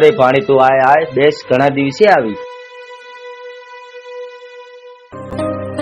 અરે પાણી તું આય આય બેસ ઘણા દિવસે આવી.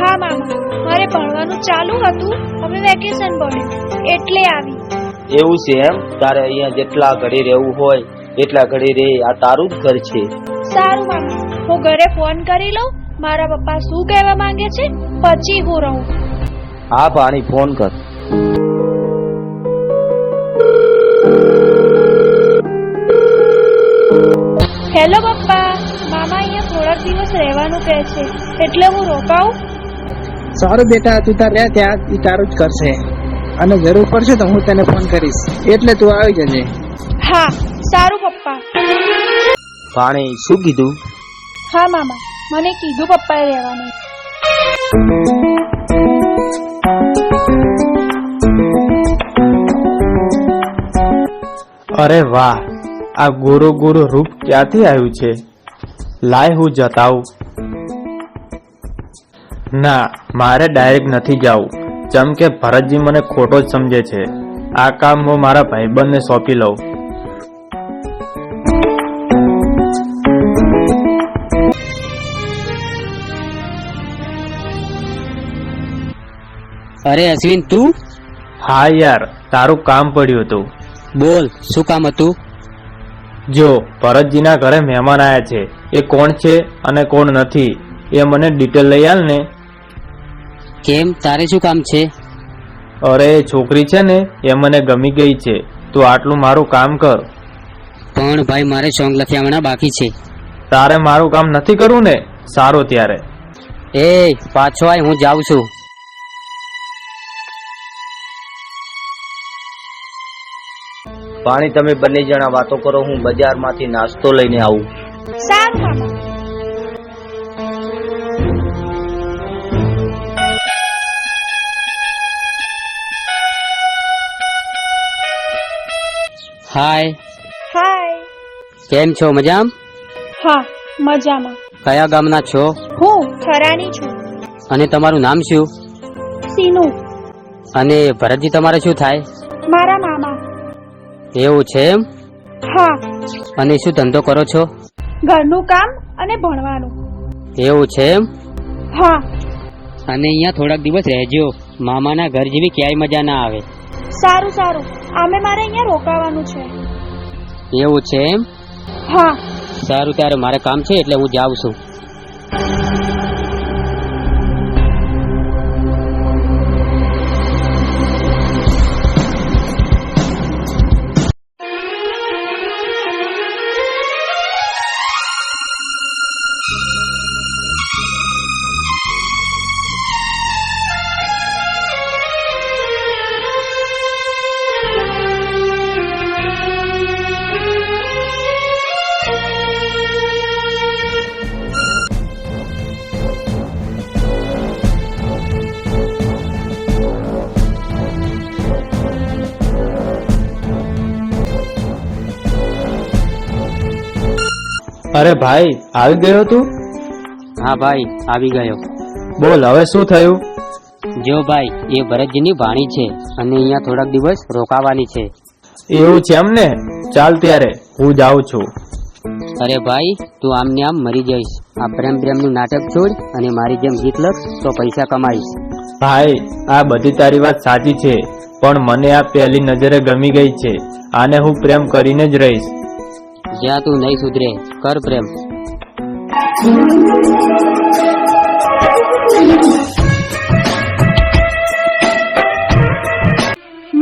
હા મામા મારે ભણવાનું ચાલુ હતું. હવે વેકેશન પડ્યું એટલે આવી. એવું છે એમ? તારે અહીંયા જેટલા ઘડી રહેવું હોય એટલા ઘડી રે. આ તારું જ ઘર છે. સારું મામા હું ઘરે ફોન કરી લઉં. મારા પપ્પા શું કહેવા માંગે છે? પછી હું રહું. હા ભાણી ફોન કર. હેલો પપ્પા મામા અહીંયા થોડાક દિવસ રહેવાનું કહે છે એટલે હું રોકાઉં સારું બેટા તું તાર રહ્યા ત્યાં ઈ તારું જ કરશે. અને જરૂર પડશે તો હું તને ફોન કરીશ. એટલે તું આવી જજે. હા સારું પપ્પા. પાણી શું કીધું? હા મામા મને કીધું પપ્પાએ રહેવાનું. અરે વાહ આ ગોરો ગોરો રૂપ ક્યાંથી આવ્યું છે? લાય હું જતાવું. ના મારે ડાયરેક્ટ નથી જવું. જેમ કે ભરતજી મને ખોટો જ સમજે છે. આ કામ હું મારા ભાઈબંધને સોંપી લઉં. અરે અશ્વિન તું? હા યાર તારું કામ પડ્યું હતું. બોલ શું કામ હતું? જો ભરતજીના ઘરે મહેમાન આવ્યા છે એ કોણ છે અને કોણ નથી એ મને ડિટેલ લઈ આલ ને. કેમ? તારે શું કામ છે? અરે છોકરી છે ને એ મને ગમી ગઈ છે. તું આટલું મારું કામ કર. પણ ભાઈ મારે સોંગ લખ્યામણા બાકી છે. તારે મારું કામ નથી કરવું ને? સારું ત્યારે. એ પાછો આય હું જાઉં છું. ભાણી તમે બંને જણા વાતો કરો હું બજારમાંથી નાસ્તો લઈને આવું. સારું મામા. હાય હાય કેમ છો? મજામ? હા મજામાં. કયા ગામના છો? હું થરાની છું. અને તમારું નામ શું? સીનુ. અને ભરતજી તમારે શું થાય? મારા એવું છે એમ? હા. અને શું ધંધો કરો છો? ઘરનું કામ અને ભણવાનું. એવું છે એમ? હા. અને અહીંયા થોડાક દિવસ રહેજો. મામાના ઘર જેવી ક્યાંય મજા ના આવે. સારું સારું. આમે મારે અહીંયા રોકાવાનું છે. એવું છે એમ? હા. સારું ત્યારે મારે કામ છે એટલે હું જાઉં છું. ભાઈ આવી ગયો તું? હા ભાઈ આવી ગયો. બોલ હવે શું થયું? જો ભાઈ એ ભરતજીની વાણી છે અને અહીંયા થોડાક દિવસ રોકાવાની છે. એવું છે એમ ને? ચાલ ત્યારે હું જાઉં છું. અરે ભાઈ તું આમને આમ મરી જઈશ. આ પ્રેમ પ્રેમનું નાટક છોડ અને મારી જેમ ગીત લખ તો પૈસા કમાઈશ. ભાઈ આ બધી તારી વાત સાચી છે પણ મને આ પહેલી નજરે ગમી ગઈ છે. આને હું પ્રેમ કરીને જ રહીશ. જ્યાં તું નહીં સુધરે કર પ્રેમ.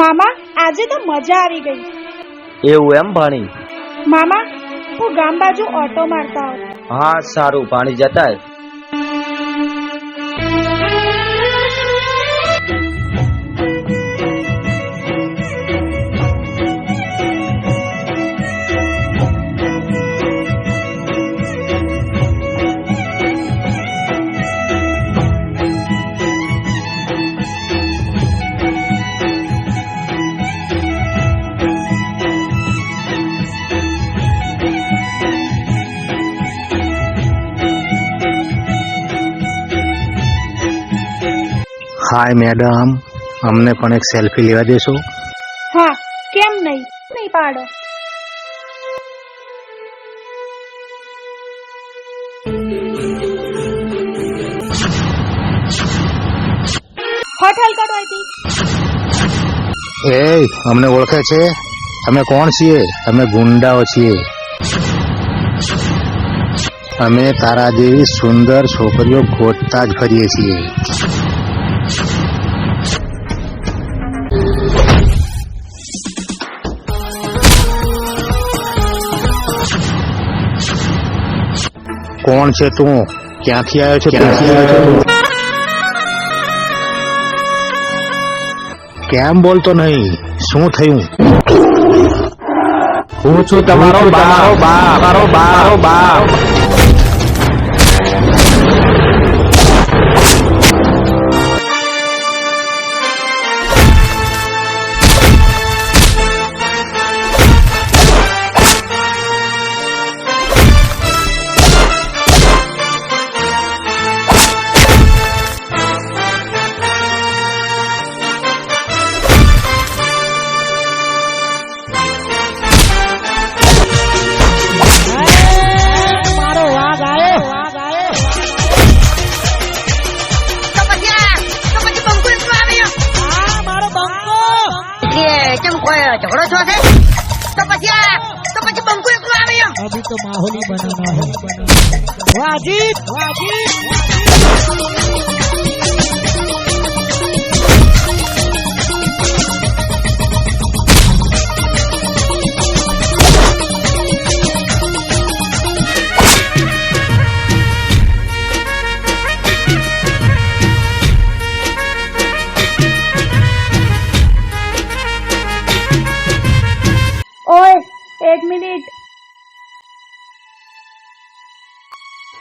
મામા આજે તો મજા આવી ગઈ. એવું એમ ભાણી? મામા હું ગામ બાજુ ઓટો મારતા હા સારું ભાણી જતાય. હાય મેડમ અમને પણ એક સેલ્ફી લેવા દેશો. હા કેમ નહીં? નહીં પાડો. હોટલ કડવાઈ એ અમને ઓળખે છે? અમે કોણ છીએ? અમે ગુંડાઓ છીએ. અમે તારા જેવી સુંદર છોકરીઓ ગોતતા જ ફરીએ છીએ. કોણ છે તું? ક્યાંથી આવ્યો છે ક્યાંથી આવ્યો છે કેમ બોલતો નહીં? શું થયું? હું છું તમારો બાપ. તમારો બાપ. બાપ. अभी तो माहौल ही बनाना है वाजिब वाजिब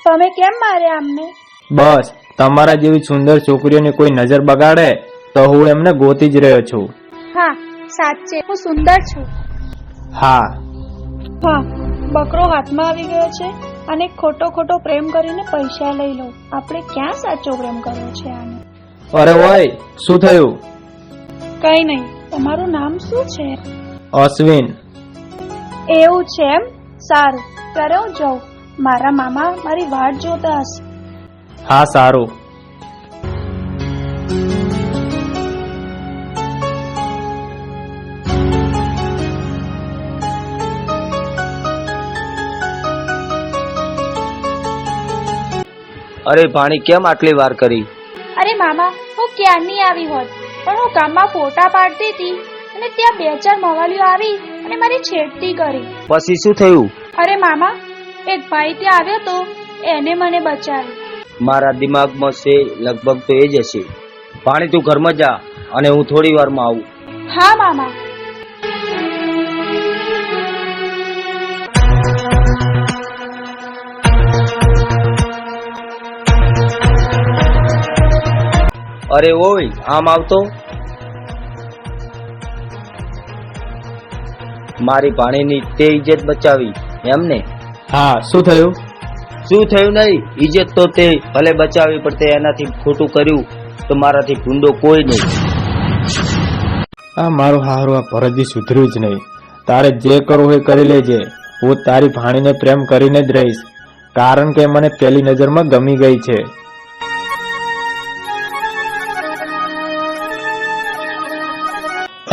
તમે કેમ માર્યા અમને? બસ તમારા જેવી સુંદર છોકરીઓની કોઈ નજર બગાડે તો હું એમને ગોતી જ રહ્યો છું. હા સાચે. હું સુંદર છું. હા. હા બકરો હાથમાં આવી ગયો છે અને ખોટો ખોટો પ્રેમ કરીને પૈસા લઈ લો. આપણે ક્યાં સાચો પ્રેમ કર્યો છે આને? અરે ઓય શું થયું? કઈ નહીં. તમારું નામ શું છે? અશ્વિન. એવું છે એમ? સારું ત્યારે હું જાઉં. મારા મામા મારી વાટ જોતા હશે. હા સારું. અરે ભાણી કેમ આટલી વાર કરી? અરે મામા હું ક્યારની આવી હોત? પણ હું ગામમાં ફોટા પાડતી હતી અને ત્યાં બે ચાર મવાલીઓ આવી અને મારી છેડતી કરી. પછી શું થયું? અરે મામા એક ભાઈ ત્યાં આવ્યો તો એને મને બચાવ્યો. મારા દિમાગમાં છે લગભગ તો એ જ હશે. ભાણી તું ઘરમાં જા અને હું થોડી વારમાં આવું. હા મામા. અરે ઓય આમ આવતો? મારી પાણીની તે ઇજ્જત બચાવી એમને હા શું થયું? શું થયું નહીં? ઇજ્જત તો તે ભલે બચાવી પણ તે એનાથી ખોટું કર્યું તો મારાથી ભૂંડો કોઈ નહીં. આ મારું હારું આ ભરતજી સુધર્યું જ નહીં. તારે જે કરવું એ કરી લેજે. હું તારી ભાણીને પ્રેમ કરીને જ રહીશ કારણ કે મને પહેલી નજરમાં ગમી ગઈ છે.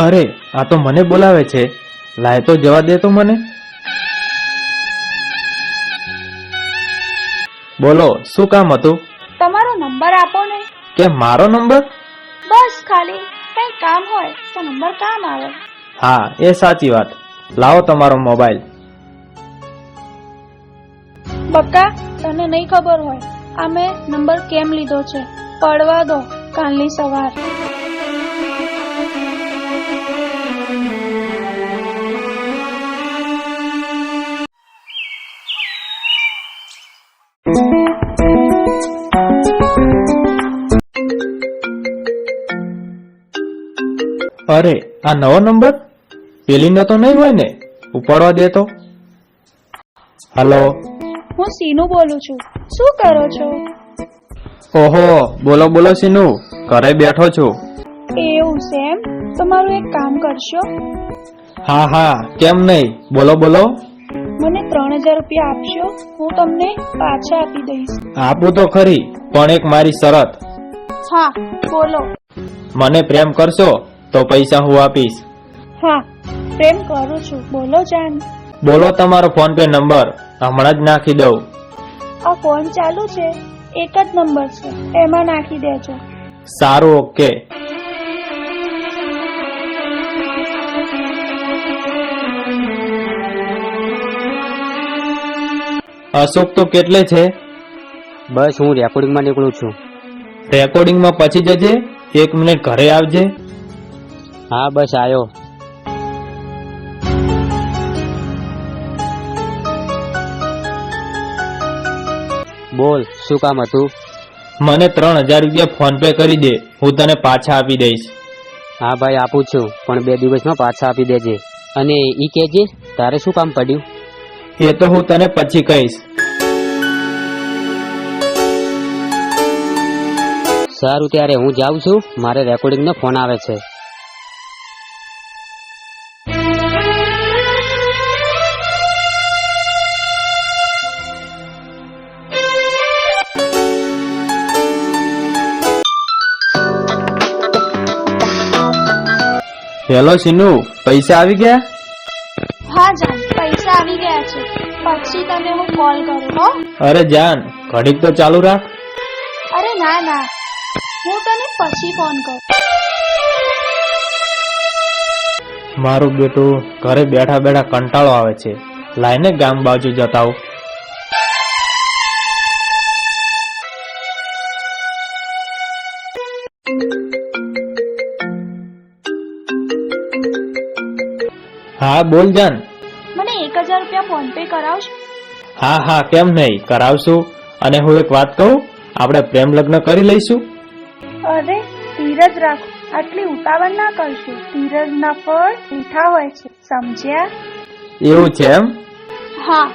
અરે આ તો મને બોલાવે છે. લાય તો જવા દે તો મને. બોલો શું કામ હતું? તમારો નંબર આપો ને. કે મારો નંબર? બસ ખાલી કઈ કામ હોય તો નંબર કામ આવે. હા એ સાચી વાત. લાવો તમારો મોબાઈલ. બક્કા તને નહીં ખબર હોય આ મેં નંબર કેમ લીધો છે? પડવા દો કાલની સવાર. અરે આ નવો નંબર પેલીનો તો નહીં હોય ને? ઉપાડવા દે તો. હલો હું સીનુ બોલું છું. શું કરો છો? ઓહો બોલો બોલો સીનુ. ઘરે બેઠો છું. એવું સેમ તમારું એક કામ કરશો? હા હા. કેમ નહીં? બોલો બોલો. મને ત્રણ હજાર રૂપિયા આપશો? હું તમને પાછા આપી દઈશ. આપું તો ખરી પણ એક મારી શરત. હા બોલો. મને પ્રેમ કરશો? તો પૈસા હું આપીશ. હા પ્રેમ કરું છું. બોલો જાન. બોલો તમારો ફોન પે નંબર. હમણાં જ નાખી દઉં. આ ફોન ચાલુ છે. એક જ નંબર છે. એમાં નાખી દેજો. સારું ઓકે. અશોક તો કેટલે છે? બસ હું રેકોર્ડિંગમાં નીકળું છું. રેકોર્ડિંગમાં પછી જજે? એક મિનિટ ઘરે આવજે. હા બસ આવ્યો બોલ શું કામ હતું? મને ત્રણ હજાર રૂપિયા ફોન પે કરી દે હું તને પાછા આપી દઈશ. હા ભાઈ આપું છું પણ બે દિવસમાં પાછા આપી દેજે. અને ઈ કહેજે તારે શું કામ પડ્યું? એ તો હું તને પછી કહીશ. સારું ત્યારે હું જાઉં છું મારે રેકોર્ડિંગનો ફોન આવે છે. હેલો સિનુ પૈસા આવી ગયા? હા જાન પૈસા આવી ગયા છે. પછી તને હું કોલ કરું હો? અરે જાન ઘડીક તો ચાલુ રાખ. અરે ના ના. હું તને પછી ફોન કરું. મારું બેટું ઘરે બેઠા બેઠા કંટાળો આવે છે. લાઈને ગામ બાજુ જતા હા બોલ જાન. મને એક હજાર રૂપિયા ફોન પે કરાવશો? હા હા કેમ નહીં? કરાવશું. અને હું એક વાત કહું આપણે પ્રેમ લગ્ન કરી લઈશું. અરે ધીરજ રાખો. આટલી ઉતાવળ ના કરશો. ધીરજના ફળ મીઠા હોય છે. સમજ્યા? એવું છે એમ? હા.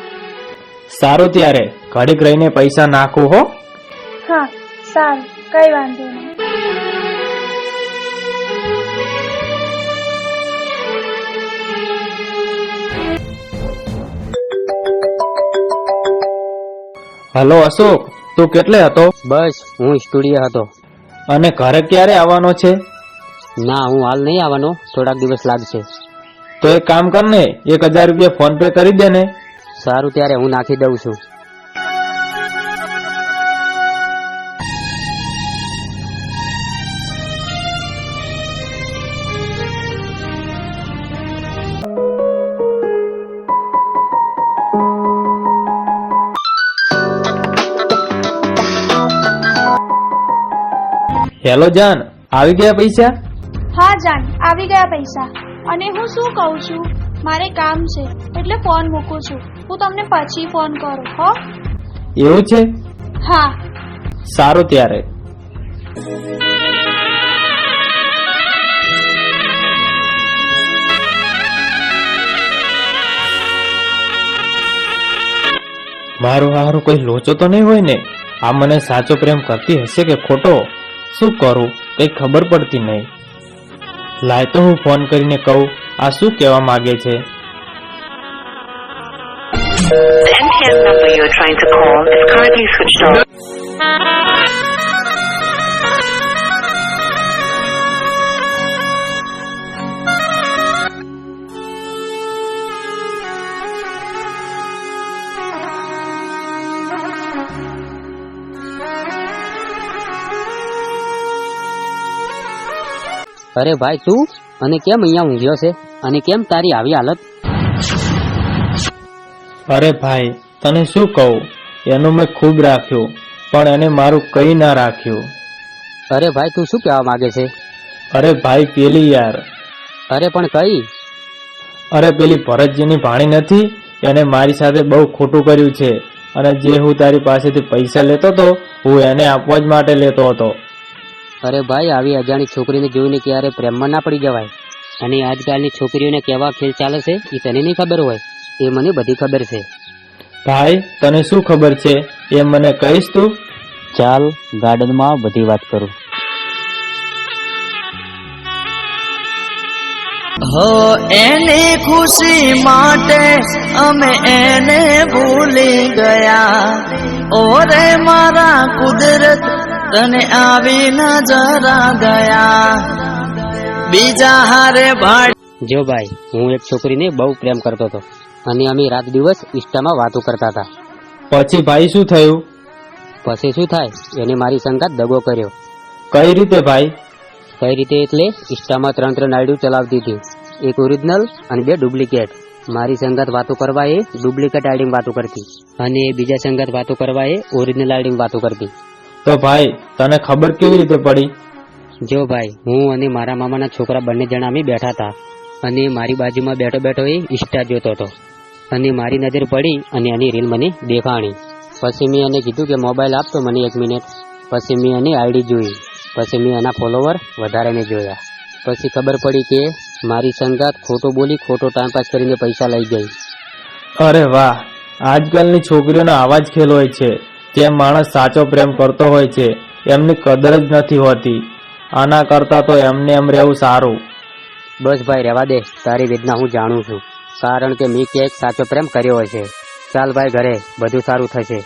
સારું ત્યારે. ઘડીક રહીને પૈસા નાખું હો. હા સારું. કઈ વાંધો નહીં. હલો અશોક તું કેટલે હતો? બસ હું સ્ટુડિયો હતો. અને ઘરે ક્યારે આવવાનો છે? ના હું હાલ નહીં આવવાનો થોડાક દિવસ લાગશે. તો એક કામ કર ને એક હજાર રૂપિયા ફોન પે કરી દે ને. સારું ત્યારે હું નાખી દઉં છું. હેલો જાન આવી ગયા પૈસા? હા જાન આવી ગયા પૈસા. અને હું શું કહું છું? મારે કામ છે એટલે ફોન મૂકું છું. હું તમને પછી ફોન કરું હો? એવું છે? હા. સારું ત્યારે. મારું હારો કોઈ લોચો તો નહીં હોય ને? આ મને સાચો પ્રેમ કરતી હશે કે ખોટો? શું કરું કઈ ખબર પડતી નહીં લાય તો હું ફોન કરીને કહું આ શું કહેવા માંગે છે The MTN number you are trying to call is currently switched off. અરે ભાઈ તું? અને કેમ અહીંયા ઊંઘ્યો છે? અને કેમ તારી આવી હાલત? અરે ભાઈ તને શું કહું? એનું મેં ખૂબ રાખ્યું પણ એને મારું કઈ ના રાખ્યું. અરે ભાઈ તું શું કહેવા માંગે છે? અરે ભાઈ પેલી યાર. અરે પણ કઈ? અરે પેલી ભરતજીની ભાણી નથી? એને મારી સાથે બહુ ખોટું કર્યું છે. અને જે હું તારી પાસેથી પૈસા લેતો હતો હું એને આપવા જ માટે લેતો હતો. અરે ભાઈ આવી અજાણી છોકરીને જોઈને ક્યારે પ્રેમમાં ના પડી જવાય? અને આજકાલની છોકરીઓને કેવા ખેલ ચાલે છે એ તને નહીં ખબર હોય. એ મને બધી ખબર છે. ભાઈ તને શું ખબર છે? એ મને કહીશ તું. ચાલ ગાર્ડનમાં બધી વાત કરું. હો એની ખુશી માટે અમે એને ભૂલી ગયા. ઓરે મારા કુદરત તને આવી નજરા દયા. બીજા હારે ભાડ જો ભાઈ હું એક છોકરીને બહુ પ્રેમ કરતો હતો અને અમે રાત દિવસ ઇન્સ્ટામાં વાતો કરતા હતા. પછી ભાઈ શું થયું? પછી શું થાય? એને મારી સંગાત દગો કર્યો. કઈ રીતે ભાઈ? કઈ રીતે એટલે ઇન્સ્ટામાં ત્રણ ત્રણ આઈડી ચલાવતી હતી. એક ઓરિજિનલ અને બે ડુપ્લિકેટ મારી સંગાત વાતો કરવા એ ડુપ્લિકેટ આઈડી વાતો કરતી. અને બીજા સંગાત વાતો કરવા એ ઓરિજિનલ આઈડી વાતો કરતી. તો ભાઈ તને ખબર કેવી રીતે પડી? જો ભાઈ હું અને મારા મામાના છોકરા બંને જણા અમે બેઠા હતા અને મારી બાજુમાં બેઠો બેઠો એ ઇન્સ્ટા જોતો હતો. અને મારી નજર પડી અને એની રીલ મને દેખાણી. પછી મેં એને કીધું કે મોબાઈલ આપતો મને એક મિનિટ. પછી મેં એની આઈડી જોઈ. પછી મેં એના ફોલોવર વધારેને જોયા. પછી ખબર પડી કે મારી સંગાત ખોટો બોલી ખોટો ટાઈમ પાસ કરીને પૈસા લઈ ગઈ. અરે વાહ આજકાલની છોકરીઓનો આવા જ ખેલ હોય છે. જે માણસ સાચો પ્રેમ કરતો હોય છે, એમની કદર જ નથી હોતી. આના કરતા તો એમને એમ રહેવું સારું. બસ ભાઈ, રહેવા દે. તારી વેદના હું જાણું છું. કારણ કે મેં ક્યાંક સાચો પ્રેમ કર્યો હશે ચાલ ભાઈ, ઘરે. બધું સારું થશે.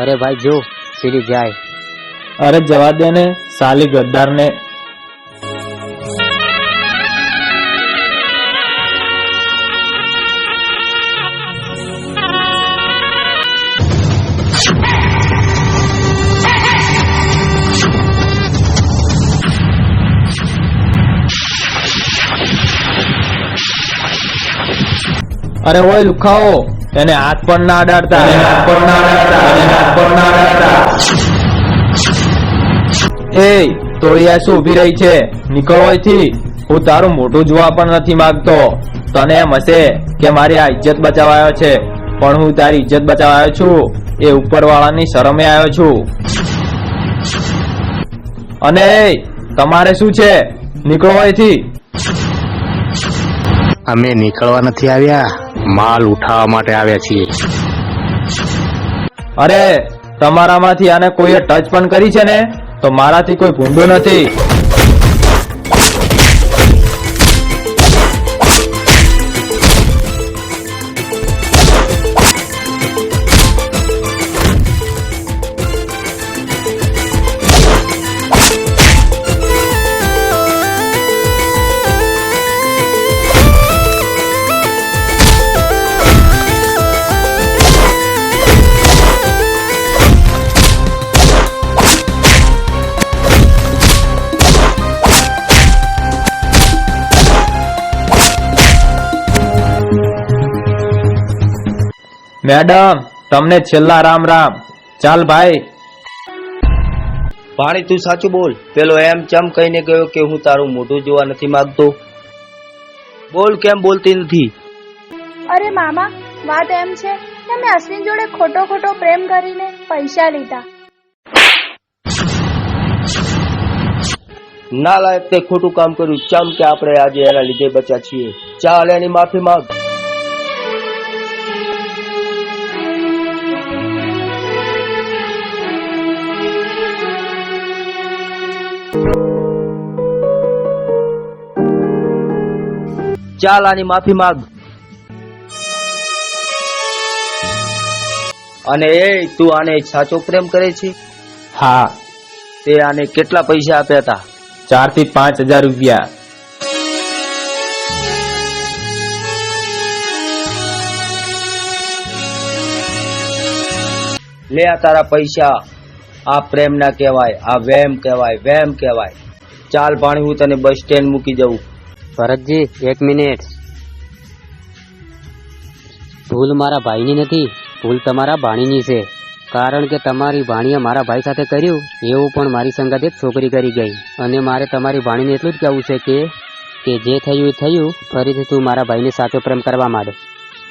અરે ભાઈ, જો, સીડી જાય. અરે જવા દે ને, સાલી ગદ્દાર ને અરે ઓય લુખાઓ. એને હાથ પણ ના અડાડતા. એને હાથ પણ ના અડાડતા એને હાથ પણ ના અડાડતા. એ તોડિયા શું ઊભી રહી છે? નીકળો અહીંથી. હું તારું મોટું જોવા પણ નથી માંગતો. તને એમ હશે કે મારી આ ઇજ્જત બચાવાયો છે. પણ હું તારી ઇજ્જત બચાવાયો આવ્યો છું. એ ઉપરવાળાની શરમે આવ્યો છું. અને એ, તમારે શું છે? નીકળો અહીંથી. અમે નીકળવા નથી આવ્યા. માલ ઉઠાવવા માટે આવ્યા છીએ. અરે, તમારામાંથી આને કોઈએ ટચ પણ કરી છે ને? તો મારાથી કોઈ ભૂંડું નથી. મેડમ તમને છેલ્લા રામ રામ. ચાલ ભાઈ. ભાણી તું સાચું બોલ. પેલો એમ ચમ કહીને ગયો કે હું તારું મોઢું જોવા નથી માંગતો. બોલ કેમ બોલતી નથી? અરે મામા વાત એમ છે કે મેં અશ્વિન જોડે ખોટો ખોટો પ્રેમ કરીને પૈસા લીધા. ના લાયક તે ખોટું કામ કર્યું. ચમ કે આપણે આજે એના લીધે બચ્યા છીએ. ચાલ એની માફી માંગ. ચાલ આની માફી માંગ. અને એ તું આને સાચો પ્રેમ કરે છે? હા. તે આને કેટલા પૈસા આપ્યા હતા? ચારથી પાંચ હજાર રૂપિયા. લે આ તારા પૈસા. આ પ્રેમ ના કહેવાય આ વેમ કહેવાય વેમ કહેવાય. ચાલ પાણી હું તને બસ સ્ટેન્ડ મૂકી જવું ભરતજી, એક મિનિટ. ભૂલ મારા ભાઈની નથી, ભૂલ તમારા ભાણીની છે. કારણ કે તમારી ભાણીએ મારા ભાઈ સાથે કર્યું, એવું પણ મારી સંગાત એક છોકરી કરી ગઈ. અને મારે તમારી ભાણીને એટલું જ કહેવું છે કે કે જે થયું એ થયું, ફરીથી તું મારા ભાઈને સાચો પ્રેમ કરવા માંડ.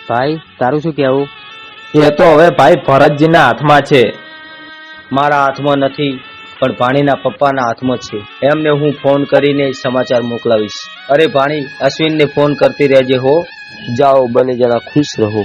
ભાઈ, તારું શું કહેવું? એ તો હવે ભાઈ ભરતજીના હાથમાં છે. મારા હાથમાં નથી. પણ ભાણીના પપ્પાના હાથમાં છે. એમને હું ફોન કરીને સમાચાર મોકલાવીશ. અરે ભાણી, અશ્વિનને ફોન કરતી રહેજે હો. જાઓ, બંને જણા ખુશ રહો.